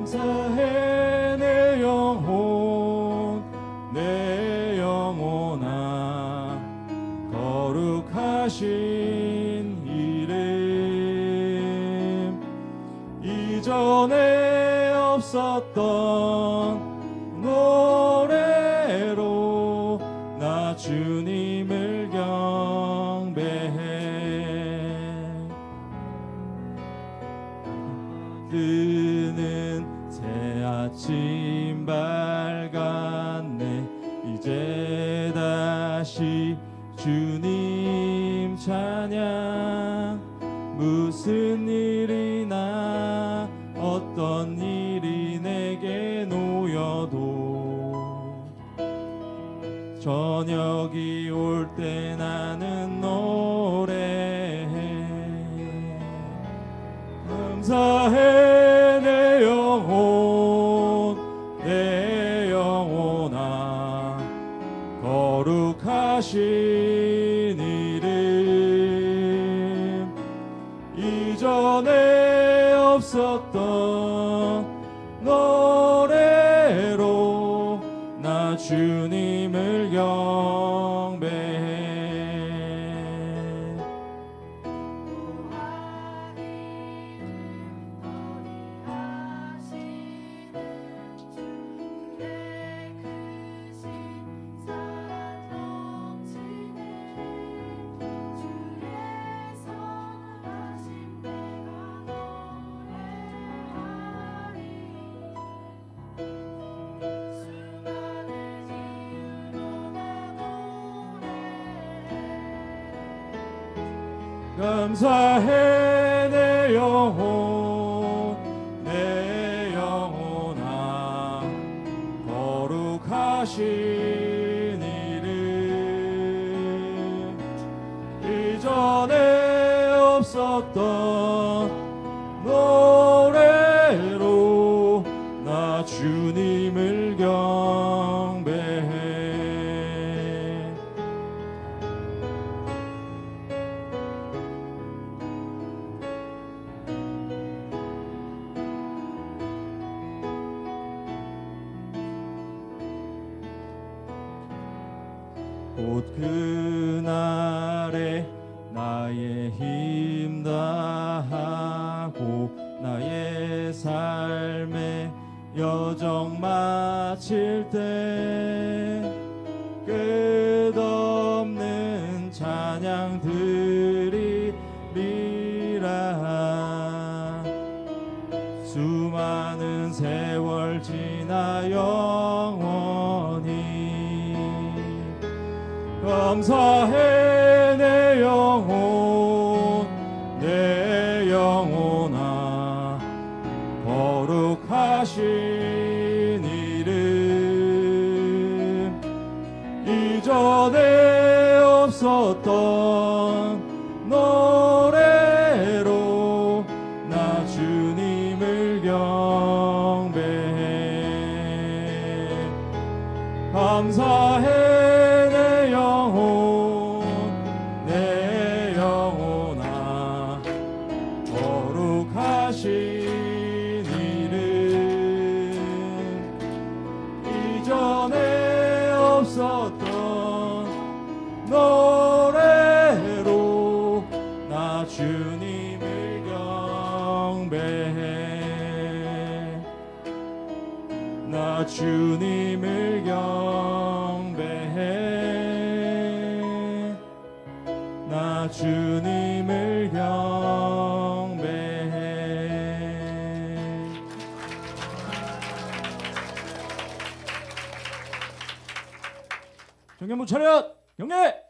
감사해 내 영혼 내 영혼아. 거룩하신 이름. 이전에 없었던 아침 밝았네. 이제 다시 주님 찬양. 무슨 일이나 어떤 일이 내게 놓여도 저녁이 올 때 나는 노래해. 감사해 거룩하신 이름 이전에 없었던 노래로 나 주님 감사해 내 영혼 내 영혼아 거룩하신 이름 이전에 없었던 곧 그날에 나의 힘 다하고 나의 삶의 여정 마칠 때 끝없는 찬양 드리리라 수많은 세월 지나 영 감사해 내 영혼 내 영혼아. 거룩하신 이름 이전에 없었던 노래로 나 주님을 경배해 감사해 없었던 노래로 나 주님을 경배해 나 주님을 경배해 나 주님을 경배해 정경무 차렷 경례